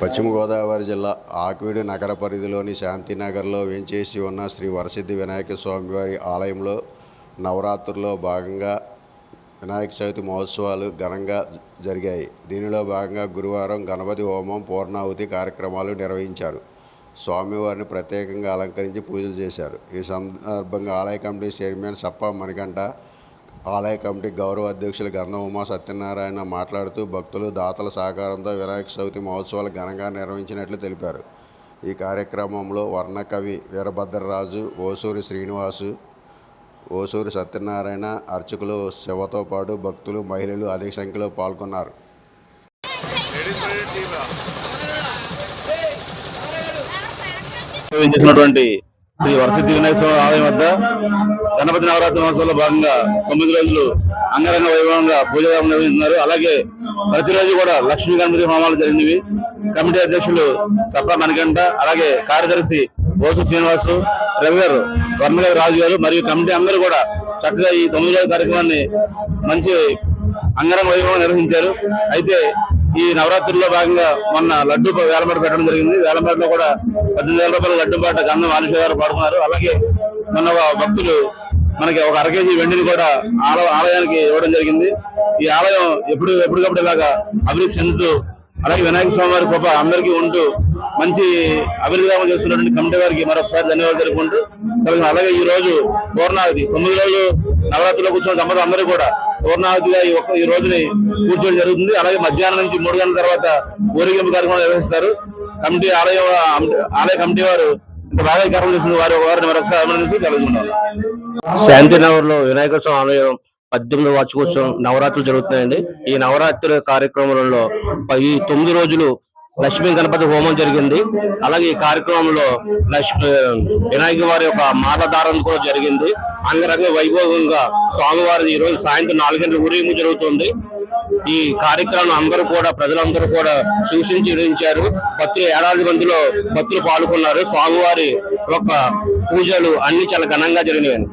పశ్చిమ గోదావరి జిల్లా ఆకివీడు నగర పరిధిలోని శాంతినగర్లో వేంచేసి ఉన్న శ్రీ వరసిద్ధి వినాయక స్వామివారి ఆలయంలో నవరాత్రుల్లో భాగంగా వినాయక చవితి మహోత్సవాలు ఘనంగా జరిగాయి. దీనిలో భాగంగా గురువారం గణపతి హోమం పూర్ణాహుతి కార్యక్రమాలు నిర్వహించారు. స్వామివారిని ప్రత్యేకంగా అలంకరించి పూజలు చేశారు. ఈ సందర్భంగా ఆలయ కమిటీ చైర్మన్ సప్ప మణికంఠ ఆలయ కమిటీ గౌరవ అధ్యక్షులు గంధం ఉమా సత్యనారాయణ మాట్లాడుతూ భక్తులు దాతల సహకారంతో వినాయక చవితి మహోత్సవాలు ఘనంగా నిర్వహించినట్లు తెలిపారు. ఈ కార్యక్రమంలో వర్ణకవి వీరభద్రరాజు ఓసూరి శ్రీనివాసు ఓసూరి సత్యనారాయణ అర్చకులు శివతో పాటు భక్తులు మహిళలు అధిక సంఖ్యలో పాల్గొన్నారు. చేసినటువంటి శ్రీ వరసిద్ధి వినాయక ఆలయం వద్ద గణపతి నవరాత్రి మహోత్సవంలో భాగంగా తొమ్మిది రోజులు అంగరంగ వైభవంగా పూజ నిర్వహిస్తున్నారు. అలాగే ప్రతిరోజు కూడా లక్ష్మీ గణపతి హోమాలు జరిగినవి. కమిటీ అధ్యక్షులు సప్ప మణికంఠ అలాగే కార్యదర్శి బోసు శ్రీనివాసు రవి గారు వర్మగారి రాజు గారు మరియు కమిటీ అందరూ కూడా చక్కగా ఈ తొమ్మిది రోజుల కార్యక్రమాన్ని మంచి అంగరంగ వైభవంగా నిర్వహించారు. అయితే ఈ నవరాత్రుల్లో భాగంగా మొన్న లడ్డు వేలమాట పెట్టడం జరిగింది. వేలమాటలో కూడా పద్దెనిమిది వేల రూపాయల లడ్డు పాట గంధం ఆలస్య గారు పాడుకున్నారు అలాగే మొన్న భక్తులు మనకి ఒక అర కేజీ వెండిని కూడా ఆల ఆలయానికి ఇవ్వడం జరిగింది. ఈ ఆలయం ఎప్పుడు ఎప్పటికప్పుడు ఇలాగా అభివృద్ధి చెందుతూ అలాగే వినాయక స్వామి వారి కృప అందరికీ ఉంటూ మంచి అభివృద్ధి చేస్తున్నటువంటి కమిటీ వారికి మరొకసారి ధన్యవాదాలు తెలుపుకుంటూ అలాగే అలాగే ఈ రోజు పూర్ణాది తొమ్మిది రోజులు నవరాత్రిలో కూర్చున్న దంపతులు అందరూ కూడా పూర్ణావతిగా ఈ ఒక్క ఈ రోజుని కూర్చోవడం జరుగుతుంది. అలాగే మధ్యాహ్నం నుంచి మూడు గంటల తర్వాత ఊరేగింపు కార్యక్రమం నిర్వహిస్తారు. కమిటీ ఆలయ ఆలయ కమిటీ వారు ఇంత బాగా ఈ కార్యక్రమం చేసిన వారు వారిని మరొకసారి అభినందిస్తూ తెలుసుకుంటారు శాంతినగర్లో వినాయక ఆలయం పద్దెనిమిది వార్షికోత్సవం నవరాత్రులు జరుగుతున్నాయండి. ఈ నవరాత్రి కార్యక్రమంలో ఈ తొమ్మిది రోజులు లక్ష్మీ గణపతి హోమం జరిగింది. అలాగే ఈ కార్యక్రమంలో లక్ష్మీ వినాయక వారి యొక్క మాలధారణ కూడా జరిగింది. అంగరంగ వైభవంగా స్వామివారి ఈ రోజు సాయంత్రం నాలుగు గంటల ఊరేగింపు జరుగుతుంది. ఈ కార్యక్రమం అందరూ కూడా ప్రజలందరూ కూడా సూచించి నిర్వహించారు భక్తులు ఏడాది మందిలో భక్తులు పాల్గొన్నారు. స్వామివారి యొక్క పూజలు అన్ని చాలా ఘనంగా జరిగినాయి.